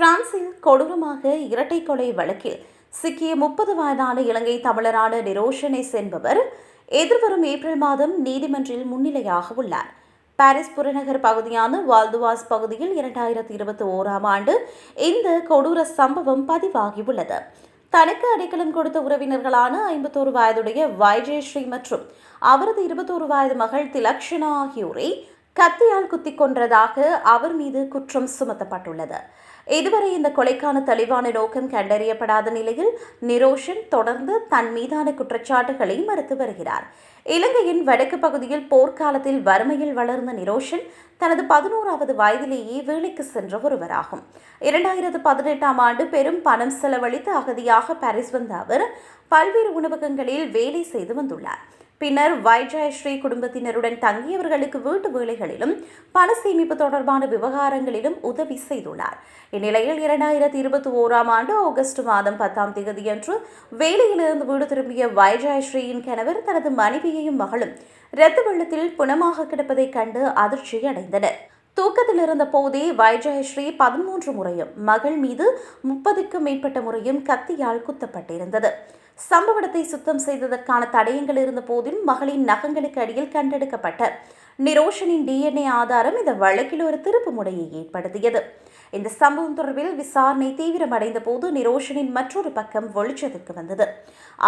பிரான்சில் கொடூரமாக இரட்டை கொலை வழக்கில் சிக்கிய முப்பது வயதான இலங்கை தமிழரான நிரோஷனேஸ் என்பவர் எதிர்வரும் ஏப்ரல் மாதம் நீதிமன்றில் முன்னிலையாக உள்ளார். பாரிஸ் புறநகர் பகுதியான வால்துவாஸ் பகுதியில் இரண்டாயிரத்தி இருபத்தி ஓராம் ஆண்டு இந்த கொடூர சம்பவம் பதிவாகியுள்ளது. தனக்கு அடைக்கலம் கொடுத்த உறவினர்களான ஐம்பத்தோரு வயதுடைய வைஜயஸ்ரீ மற்றும் அவரது இருபத்தோரு வயது மகள் திலக்ஷனா ஆகியோரை கத்தியால் குத்திக் கொன்றதாக அவர் மீது குற்றம் சுமத்தப்பட்டுள்ளது. இதுவரை இந்த கொலைக்கான தெளிவான நோக்கம் கண்டறியப்படாத நிலையில் நிரோஷன் தொடர்ந்து தன் மீதான குற்றச்சாட்டுகளை மறுத்து வருகிறார். இலங்கையின் வடக்கு பகுதியில் போர்க்காலத்தில் வறுமையில் வளர்ந்த நிரோஷன் தனது பதினோராவது வயதிலேயே வேலைக்கு சென்ற ஒருவராகும். இரண்டாயிரத்து பதினெட்டாம் ஆண்டு பெரும் பணம் செலவழித்து அகதியாக பாரிஸ் வந்த அவர் பல்வேறு உணவகங்களில் வேலை செய்து வந்துள்ளார். பின்னர் வைஜயஸ்ரீ குடும்பத்தினருடன் தங்கியவர்களுக்கு வீட்டு வேலைகளிலும் பண சேமிப்பு தொடர்பான விவகாரங்களிலும் உதவி செய்துள்ளார். இந்நிலையில் இரண்டாயிரத்தி இருபத்தி ஓராம் ஆண்டு ஆகஸ்ட் மாதம் பத்தாம் தேதியன்று வேலையிலிருந்து வீடு திரும்பிய வைஜயஸ்ரீயின் கணவர் தனது மனைவியையும் மகளும் இரத்த வெள்ளத்தில் புனமாக கிடப்பதைக் கண்டு அதிர்ச்சி அடைந்தனர் தூக்கத்தில் இருந்த போதே வைஜயஸ்ரீ பதிமூன்று முறையும் மகள் மீது முப்பதுக்கும் மேற்பட்ட முறையும் கத்தியால் குத்தப்பட்டிருந்தது. சம்பவ இடத்தை சுத்தம் செய்ததற்கான தடயங்கள் இருந்த போதிலும் மகளின் நகங்களுக்கு அடியில் கண்டெடுக்கப்பட்ட நிரோஷனின் டிஎன்ஏ ஆதாரம் இந்த வழக்கில் ஒரு திருப்பு முறையை ஏற்படுத்தியது. இந்த சம்பவம் தொடர்பில் விசாரணை தீவிரமடைந்த போது நிரோஷனின் மற்றொரு பக்கம் வெளிச்சத்துக்கு வந்தது.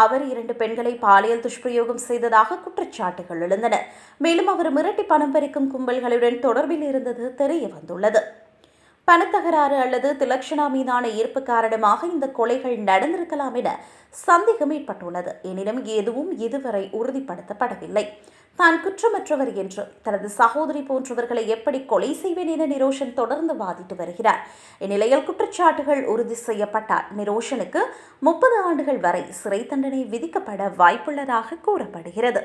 அவர் இரண்டு பெண்களை பாலியல் துஷ்பிரயோகம் செய்ததாக குற்றச்சாட்டுகள் எழுந்தன. மேலும் அவர் மிரட்டி பணம் பறிக்கும் கும்பல்களுடன் தொடர்பில் இருந்தது தெரிய வந்துள்ளது. பணத்தகராறு அல்லது திலக்ஷனா மீதான ஈர்ப்பு காரணமாக இந்த கொலைகள் நடந்திருக்கலாம் என சந்தேகம் ஏற்பட்டுள்ளது. எனினும் எதுவும் இதுவரை உறுதிப்படுத்தப்படவில்லை. தான் குற்றமற்றவர் என்று தனது சகோதரி போன்றவர்களை எப்படி கொலை செய்வேன் என நிரோஷன் தொடர்ந்து வாதிட்டு வருகிறார். இந்நிலையில் குற்றச்சாட்டுகள் உறுதி செய்யப்பட்டால் நிரோஷனுக்கு முப்பது ஆண்டுகள் வரை சிறை தண்டனை விதிக்கப்பட வாய்ப்புள்ளதாக கூறப்படுகிறது.